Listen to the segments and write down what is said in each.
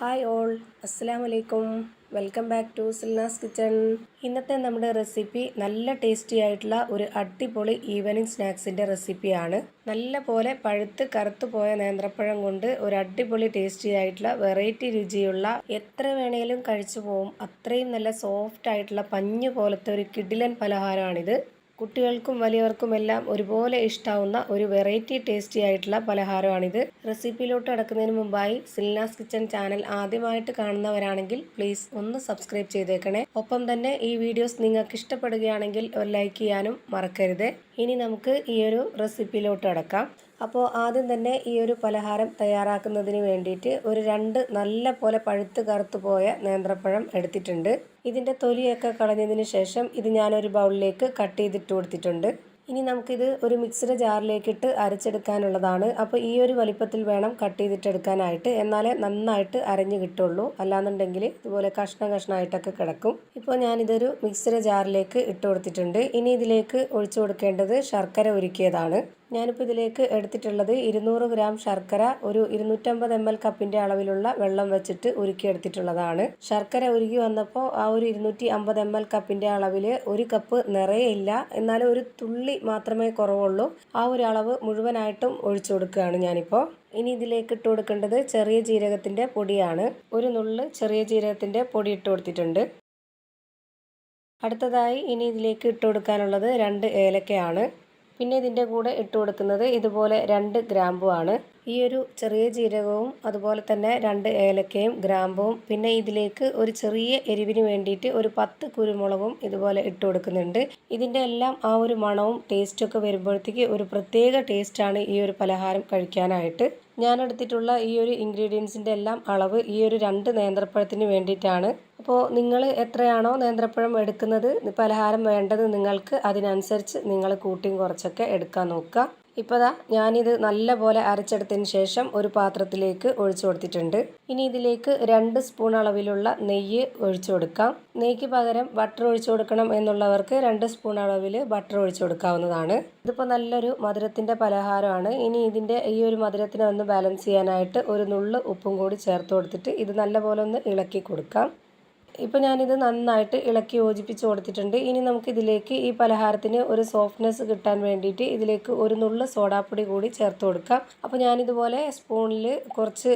Hi all അസ്സാം വലൈക്കും welcome back to Silna's kitchen. ഇന്നത്തെ നമ്മുടെ റെസിപ്പി നല്ല ടേസ്റ്റി ആയിട്ടുള്ള ഒരു അടിപൊളി ഈവനിങ് സ്നാക്സിന്റെ റെസിപ്പിയാണ്. നല്ല പോലെ പഴുത്ത് കറുത്തു പോയ നേന്ത്രപ്പഴം കൊണ്ട് ഒരു അടിപൊളി ടേസ്റ്റി ആയിട്ടുള്ള വെറൈറ്റി രുചിയുള്ള എത്ര വേണേലും കഴിച്ചു പോവും. അത്രയും നല്ല സോഫ്റ്റ് ആയിട്ടുള്ള പഞ്ഞു പോലത്തെ ഒരു കിഡിലൻ പലഹാരമാണിത്. കുട്ടികൾക്കും വലിയവർക്കും എല്ലാം ഒരുപോലെ ഇഷ്ടാവുന്ന ഒരു വെറൈറ്റി ടേസ്റ്റി ആയിട്ടുള്ള പലഹാരമാണിത്. റെസിപ്പിയിലോട്ട് അടക്കുന്നതിന് മുമ്പായി സിൽനാസ് കിച്ചൺ ചാനൽ ആദ്യമായിട്ട് കാണുന്നവരാണെങ്കിൽ പ്ലീസ് ഒന്ന് സബ്സ്ക്രൈബ് ചെയ്തേക്കണേ. ഒപ്പം തന്നെ ഈ വീഡിയോസ് നിങ്ങൾക്ക് ഇഷ്ടപ്പെടുകയാണെങ്കിൽ ഒരു ലൈക്ക് ചെയ്യാനും മറക്കരുത്. ഇനി നമുക്ക് ഈ ഒരു റെസിപ്പിയിലോട്ട് കടക്കാം. അപ്പോൾ ആദ്യം തന്നെ ഈ ഒരു പലഹാരം തയ്യാറാക്കുന്നതിന് വേണ്ടിയിട്ട് ഒരു രണ്ട് നല്ല പോലെ പഴുത്ത് കറുത്തു പോയ നേന്ത്രപ്പഴം എടുത്തിട്ടുണ്ട്. ഇതിന്റെ തൊലിയൊക്കെ കളഞ്ഞതിന് ശേഷം ഇത് ഞാനൊരു ബൗളിലേക്ക് കട്ട് ചെയ്തിട്ട് കൊടുത്തിട്ടുണ്ട്. ഇനി നമുക്കിത് ഒരു മിക്സിയുടെ ജാറിലേക്കിട്ട് അരച്ചെടുക്കാനുള്ളതാണ്. അപ്പോൾ ഈ ഒരു വലിപ്പത്തിൽ വേണം കട്ട് ചെയ്തിട്ടെടുക്കാനായിട്ട്. എന്നാലേ നന്നായിട്ട് അരഞ്ഞ് കിട്ടുള്ളൂ. അല്ലാന്നുണ്ടെങ്കിൽ ഇതുപോലെ കഷ്ണം കഷ്ണമായിട്ടൊക്കെ കിടക്കും. ഇപ്പോൾ ഞാനിതൊരു മിക്സിയുടെ ജാറിലേക്ക് ഇട്ട് കൊടുത്തിട്ടുണ്ട്. ഇനി ഇതിലേക്ക് ഒഴിച്ചു കൊടുക്കേണ്ടത് ശർക്കര ഉരുക്കിയതാണ്. ഞാനിപ്പോൾ ഇതിലേക്ക് എടുത്തിട്ടുള്ളത് ഇരുന്നൂറ് ഗ്രാം ശർക്കര ഒരു ഇരുന്നൂറ്റമ്പത് എം എൽ കപ്പിന്റെ അളവിലുള്ള വെള്ളം വെച്ചിട്ട് ഉരുക്കി ഉരുക്കിയെടുത്തിട്ടുള്ളതാണ്. ശർക്കര ഉരുകി വന്നപ്പോൾ ആ ഒരു ഇരുന്നൂറ്റി അമ്പത് എം എൽ കപ്പിന്റെ അളവിൽ ഒരു കപ്പ് നിറയെ എന്നാലും ഒരു തുള്ളി മാത്രമേ കുറവുള്ളൂ. ആ ഒരു അളവ് മുഴുവനായിട്ടും ഒഴിച്ചു കൊടുക്കുകയാണ് ഞാനിപ്പോൾ ഇനി ഇതിലേക്ക് ഇട്ട് കൊടുക്കേണ്ടത് ചെറിയ ജീരകത്തിന്റെ പൊടിയാണ്. ഒരു നുള്ള് ചെറിയ ജീരകത്തിന്റെ പൊടി ഇട്ട് കൊടുത്തിട്ടുണ്ട്. അടുത്തതായി ഇനി ഇതിലേക്ക് ഇട്ട് കൊടുക്കാനുള്ളത് രണ്ട് ഏലക്കയാണ്. പിന്നെ ഇതിന്റെ കൂടെ ഇട്ട് കൊടുക്കുന്നത് ഇതുപോലെ രണ്ട് ഗ്രാമ്പുമാണ് ഈ ഒരു ചെറിയ ജീരകവും അതുപോലെ തന്നെ രണ്ട് ഏലക്കയും ഗ്രാമ്പും പിന്നെ ഇതിലേക്ക് ഒരു ചെറിയ എരിവിന് വേണ്ടിയിട്ട് ഒരു പത്ത് കുരുമുളകും ഇതുപോലെ ഇട്ട് കൊടുക്കുന്നുണ്ട്. ഇതിന്റെ എല്ലാം ആ ഒരു മണവും ടേസ്റ്റൊക്കെ വരുമ്പോഴത്തേക്ക് ഒരു പ്രത്യേക ടേസ്റ്റാണ് ഈ ഒരു പലഹാരം കഴിക്കാനായിട്ട്. ഞാൻ എടുത്തിട്ടുള്ള ഈ ഒരു ഇൻഗ്രീഡിയൻസിന്റെ എല്ലാം അളവ് ഈ ഒരു രണ്ട് നേന്ത്രപ്പഴത്തിന് വേണ്ടിയിട്ടാണ്. അപ്പോൾ നിങ്ങൾ എത്രയാണോ നേന്ത്രപ്പഴം എടുക്കുന്നത് പലഹാരം വേണ്ടത് നിങ്ങൾക്ക് അതിനനുസരിച്ച് നിങ്ങൾ കൂട്ടിയും കുറച്ചൊക്കെ എടുക്കാൻ നോക്കുക. ഇപ്പോൾ ദാ ഞാനിത് നല്ലപോലെ അരച്ചെടുത്തതിന് ശേഷം ഒരു പാത്രത്തിലേക്ക് ഒഴിച്ചു കൊടുത്തിട്ടുണ്ട്. ഇനി ഇതിലേക്ക് രണ്ട് സ്പൂൺ അളവിലുള്ള നെയ്യ് ഒഴിച്ചു കൊടുക്കാം. നെയ്ക്ക് പകരം ബട്ടർ ഒഴിച്ചു കൊടുക്കണം എന്നുള്ളവർക്ക് രണ്ട് സ്പൂൺ അളവിൽ ബട്ടർ ഒഴിച്ചു കൊടുക്കാവുന്നതാണ്. ഇതിപ്പോൾ നല്ലൊരു മധുരത്തിന്റെ പലഹാരമാണ്. ഇനി ഇതിന്റെ ഈ ഒരു മധുരത്തിനെ ഒന്ന് ബാലൻസ് ചെയ്യാനായിട്ട് ഒരു നുള്ള് ഉപ്പും കൂടി ചേർത്ത് കൊടുത്തിട്ട് ഇത് നല്ലപോലെ ഒന്ന് ഇളക്കി കൊടുക്കാം. ഇപ്പോൾ ഞാനിത് നന്നായിട്ട് ഇളക്കി യോജിപ്പിച്ച് കൊടുത്തിട്ടുണ്ട്. ഇനി നമുക്ക് ഇതിലേക്ക് ഈ പലഹാരത്തിന് ഒരു സോഫ്റ്റ്നെസ് കിട്ടാൻ വേണ്ടിയിട്ട് ഇതിലേക്ക് ഒരു നുള്ള സോഡാപ്പൊടി കൂടി ചേർത്ത് കൊടുക്കാം. അപ്പോൾ ഞാനിതുപോലെ സ്പൂണിൽ കുറച്ച്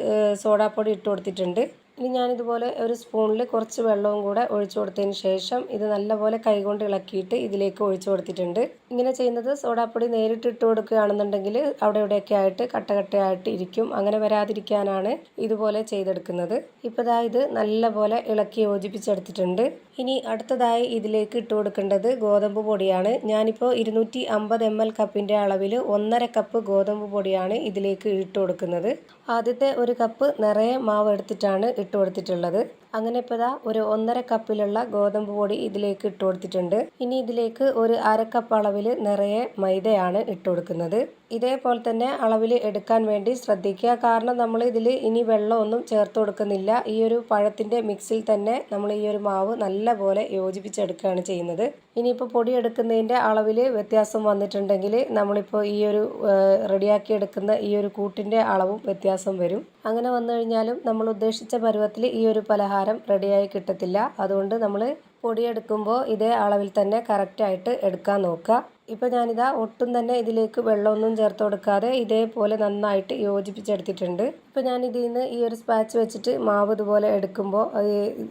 സോഡാപ്പൊടി ഇട്ട് കൊടുത്തിട്ടുണ്ട്. ഇനി ഞാനിതുപോലെ ഒരു സ്പൂണിൽ കുറച്ച് വെള്ളവും കൂടെ ഒഴിച്ചു കൊടുത്തതിന് ശേഷം ഇത് നല്ലപോലെ കൈകൊണ്ട് ഇളക്കിയിട്ട് ഇതിലേക്ക് ഒഴിച്ചു കൊടുത്തിട്ടുണ്ട്. ഇങ്ങനെ ചെയ്യുന്നത് സോഡാപ്പൊടി നേരിട്ട് ഇട്ട് കൊടുക്കുകയാണെന്നുണ്ടെങ്കിൽ അവിടെ ഇവിടെയൊക്കെ ആയിട്ട് കട്ടകട്ടയായിട്ട് ഇരിക്കും. അങ്ങനെ വരാതിരിക്കാനാണ് ഇതുപോലെ ചെയ്തെടുക്കുന്നത്. ഇപ്പോൾ ഇതാ ഇത് നല്ലപോലെ ഇളക്കി യോജിപ്പിച്ചെടുത്തിട്ടുണ്ട്. ഇനി അടുത്തതായി ഇതിലേക്ക് ഇട്ട് കൊടുക്കേണ്ടത് ഗോതമ്പ് പൊടിയാണ്. ഞാനിപ്പോൾ ഇരുന്നൂറ്റി അമ്പത് എം എൽ കപ്പിന്റെ അളവിൽ ഒന്നര കപ്പ് ഗോതമ്പ് പൊടിയാണ് ഇതിലേക്ക് ഇട്ട് കൊടുക്കുന്നത്. ആദ്യത്തെ ഒരു കപ്പ് നിറയെ മാവ് എടുത്തിട്ടാണ് ഇട്ട് കൊടുത്തിട്ടുള്ളത്. അങ്ങനെ ഇപ്പോൾ ഇതാ ഒരു ഒന്നര കപ്പിലുള്ള ഗോതമ്പ് പൊടി ഇതിലേക്ക് ഇട്ട് കൊടുത്തിട്ടുണ്ട്. ഇനി ഇതിലേക്ക് ഒരു അര കപ്പ് അളവിൽ നിറയെ മൈദയാണ് ഇട്ട് കൊടുക്കുന്നത് ഇതേപോലെ തന്നെ അളവിൽ എടുക്കാൻ വേണ്ടി ശ്രദ്ധിക്കുക. കാരണം നമ്മൾ ഇതിൽ ഇനി വെള്ളമൊന്നും ചേർത്ത് കൊടുക്കുന്നില്ല. ഈ ഒരു പഴത്തിന്റെ മിക്സിൽ തന്നെ നമ്മൾ ഈ ഒരു മാവ് നല്ലപോലെ യോജിപ്പിച്ചെടുക്കുകയാണ് ചെയ്യുന്നത്. ഇനിയിപ്പോൾ പൊടി എടുക്കുന്നതിന്റെ അളവിൽ വ്യത്യാസം വന്നിട്ടുണ്ടെങ്കിൽ നമ്മളിപ്പോൾ ഈ ഒരു റെഡിയാക്കി എടുക്കുന്ന ഈ ഒരു കൂട്ടിന്റെ അളവും വ്യത്യാസം വരും. അങ്ങനെ വന്നു കഴിഞ്ഞാലും നമ്മൾ ഉദ്ദേശിച്ച പരുവത്തിൽ ഈ ഒരു പലഹാരം റെഡിയായി കിട്ടത്തില്ല. അതുകൊണ്ട് നമ്മൾ പൊടിയെടുക്കുമ്പോൾ ഇതേ അളവിൽ തന്നെ കറക്റ്റായിട്ട് എടുക്കാൻ നോക്കുക. ഇപ്പോൾ ഞാനിതാ ഒട്ടും തന്നെ ഇതിലേക്ക് വെള്ളമൊന്നും ചേർത്ത് കൊടുക്കാതെ ഇതേപോലെ നന്നായിട്ട് യോജിപ്പിച്ചെടുത്തിട്ടുണ്ട്. ഇപ്പോൾ ഞാൻ ഇതിൽ നിന്ന് ഈ ഒരു സ്പാച്ച് വെച്ചിട്ട് മാവ് ഇതുപോലെ എടുക്കുമ്പോൾ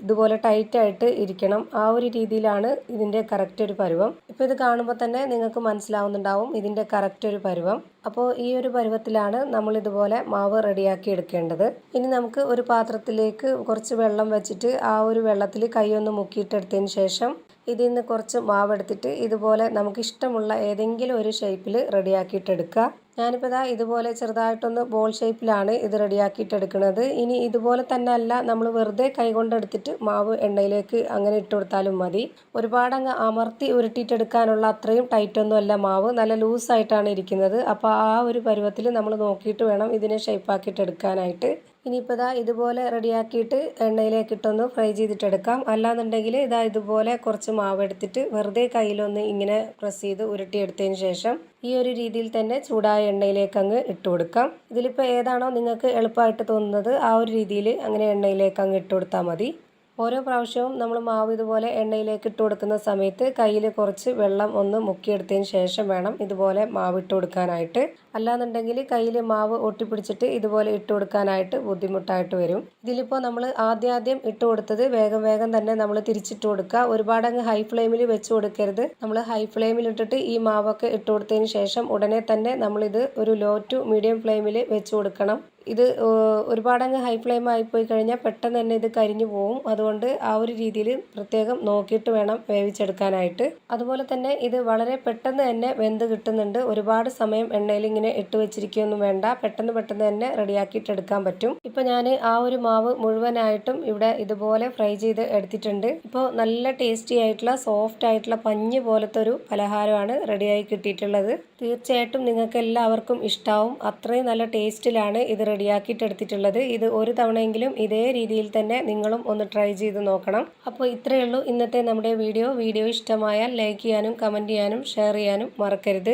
ഇതുപോലെ ടൈറ്റായിട്ട് ഇരിക്കണം. ആ ഒരു രീതിയിലാണ് ഇതിന്റെ കറക്റ്റ് ഒരു പരുവം. ഇപ്പോൾ ഇത് കാണുമ്പോൾ തന്നെ നിങ്ങൾക്ക് മനസ്സിലാവുന്നുണ്ടാവും ഇതിന്റെ കറക്റ്റ് ഒരു പരുവം. അപ്പോൾ ഈ ഒരു പരുവത്തിലാണ് നമ്മൾ ഇതുപോലെ മാവ് റെഡിയാക്കി എടുക്കേണ്ടത്. ഇനി നമുക്ക് ഒരു പാത്രത്തിലേക്ക് കുറച്ച് വെള്ളം വെച്ചിട്ട് ആ ഒരു വെള്ളത്തിൽ കൈയൊന്ന് മുക്കിയിട്ടെടുത്തതിന് ശേഷം ഇതിൽ നിന്ന് കുറച്ച് മാവെടുത്തിട്ട് ഇതുപോലെ നമുക്ക് ഇഷ്ടമുള്ള ഏതെങ്കിലും ഒരു ഷേപ്പിൽ റെഡിയാക്കിയിട്ടെടുക്കുക. ഞാനിപ്പോൾ ഇതാ ഇതുപോലെ ചെറുതായിട്ടൊന്ന് ബോൾ ഷേപ്പിലാണ് ഇത് റെഡിയാക്കിയിട്ടെടുക്കുന്നത് ഇനി ഇതുപോലെ തന്നെ അല്ല നമ്മൾ വെറുതെ കൈകൊണ്ടെടുത്തിട്ട് മാവ് എണ്ണയിലേക്ക് അങ്ങനെ ഇട്ട് കൊടുത്താലും മതി. ഒരുപാട് അങ്ങ് അമർത്തി ഉരുട്ടിയിട്ടെടുക്കാനുള്ള അത്രയും ടൈറ്റൊന്നും അല്ല മാവ്. നല്ല ലൂസായിട്ടാണ് ഇരിക്കുന്നത്. അപ്പോൾ ആ ഒരു പരുവത്തിൽ നമ്മൾ നോക്കിയിട്ട് വേണം ഇതിനെ ഷേപ്പാക്കിയിട്ട് എടുക്കാനായിട്ട് ഇനിയിപ്പോൾ ഇതാ ഇതുപോലെ റെഡിയാക്കിയിട്ട് എണ്ണയിലേക്ക് ഇട്ടൊന്ന് ഫ്രൈ ചെയ്തിട്ടെടുക്കാം. അല്ലാന്നുണ്ടെങ്കിൽ ഇതാ ഇതുപോലെ കുറച്ച് മാവ് എടുത്തിട്ട് വെറുതെ കയ്യിലൊന്ന് ഇങ്ങനെ പ്രസ് ചെയ്ത് ഉരുട്ടിയെടുത്തതിന് ശേഷം ഈ ഒരു രീതിയിൽ തന്നെ ചൂടായ എണ്ണയിലേക്ക് അങ്ങ് ഇട്ട് കൊടുക്കാം. ഇതിലിപ്പോൾ ഏതാണോ നിങ്ങൾക്ക് എളുപ്പമായിട്ട് തോന്നുന്നത് ആ ഒരു രീതിയിൽ അങ്ങനെ എണ്ണയിലേക്ക് അങ്ങ് ഇട്ട് കൊടുത്താൽ മതി. ഓരോ പ്രാവശ്യവും നമ്മൾ മാവ് ഇതുപോലെ എണ്ണയിലേക്ക് ഇട്ട് കൊടുക്കുന്ന സമയത്ത് കയ്യിൽ കുറച്ച് വെള്ളം ഒന്ന് മുക്കിയെടുത്തതിന് ശേഷം വേണം ഇതുപോലെ മാവ് ഇട്ട് കൊടുക്കാനായിട്ട്. അല്ലാന്നുണ്ടെങ്കിൽ കയ്യിൽ മാവ് ഒട്ടിപ്പിടിച്ചിട്ട് ഇതുപോലെ ഇട്ട് കൊടുക്കാനായിട്ട് ബുദ്ധിമുട്ടായിട്ട് വരും. ഇതിലിപ്പോൾ നമ്മൾ ആദ്യാദ്യം ആദ്യം ഇട്ട് കൊടുത്തത് വേഗം വേഗം തന്നെ നമ്മൾ തിരിച്ചിട്ട് കൊടുക്കുക. ഒരുപാട് അങ്ങ് ഹൈ ഫ്ലെയിമിൽ വെച്ച് കൊടുക്കരുത്. നമ്മൾ ഹൈ ഫ്ലെയിമിൽ ഇട്ടിട്ട് ഈ മാവൊക്കെ ഇട്ട് കൊടുത്തതിന് ശേഷം ഉടനെ തന്നെ നമ്മളിത് ഒരു ലോ ടു മീഡിയം ഫ്ലെയിമിൽ വെച്ച് കൊടുക്കണം. ഇത് ഒരുപാടങ്ങ് ഹൈ ഫ്ലെയിം ആയിപ്പോയി കഴിഞ്ഞാൽ പെട്ടെന്ന് തന്നെ ഇത് കരിഞ്ഞു പോകും അതുകൊണ്ട് ആ ഒരു രീതിയിൽ പ്രത്യേകം നോക്കിയിട്ട് വേണം വേവിച്ചെടുക്കാനായിട്ട്. അതുപോലെ തന്നെ ഇത് വളരെ പെട്ടെന്ന് തന്നെ വെന്ത് കിട്ടുന്നുണ്ട്. ഒരുപാട് സമയം എണ്ണയിൽ ഇട്ട് വെച്ചിരിക്കുകയൊന്നും വേണ്ട. പെട്ടെന്ന് പെട്ടെന്ന് തന്നെ റെഡിയാക്കിയിട്ട് എടുക്കാൻ പറ്റും. ഇപ്പോൾ ഞാൻ ആ ഒരു മാവ് മുഴുവനായിട്ടും ഇവിടെ ഇതുപോലെ ഫ്രൈ ചെയ്ത് എടുത്തിട്ടുണ്ട്. ഇപ്പോൾ നല്ല ടേസ്റ്റി ആയിട്ടുള്ള സോഫ്റ്റ് ആയിട്ടുള്ള പഞ്ഞ് പോലത്തെ ഒരു പലഹാരമാണ് റെഡിയായി കിട്ടിയിട്ടുള്ളത്. തീർച്ചയായിട്ടും നിങ്ങൾക്ക് എല്ലാവർക്കും ഇഷ്ടാവും. അത്രയും നല്ല ടേസ്റ്റിലാണ് ഇത് റെഡിയാക്കിയിട്ട് എടുത്തിട്ടുള്ളത്. ഇത് ഒരു തവണയെങ്കിലും ഇതേ രീതിയിൽ തന്നെ നിങ്ങളും ഒന്ന് ട്രൈ ചെയ്ത് നോക്കണം. അപ്പോൾ ഇത്രയേ ഉള്ളൂ ഇന്നത്തെ നമ്മുടെ വീഡിയോ. വീഡിയോ ഇഷ്ടമായാൽ ലൈക്ക് ചെയ്യാനും കമന്റ് ചെയ്യാനും ഷെയർ ചെയ്യാനും മറക്കരുത്.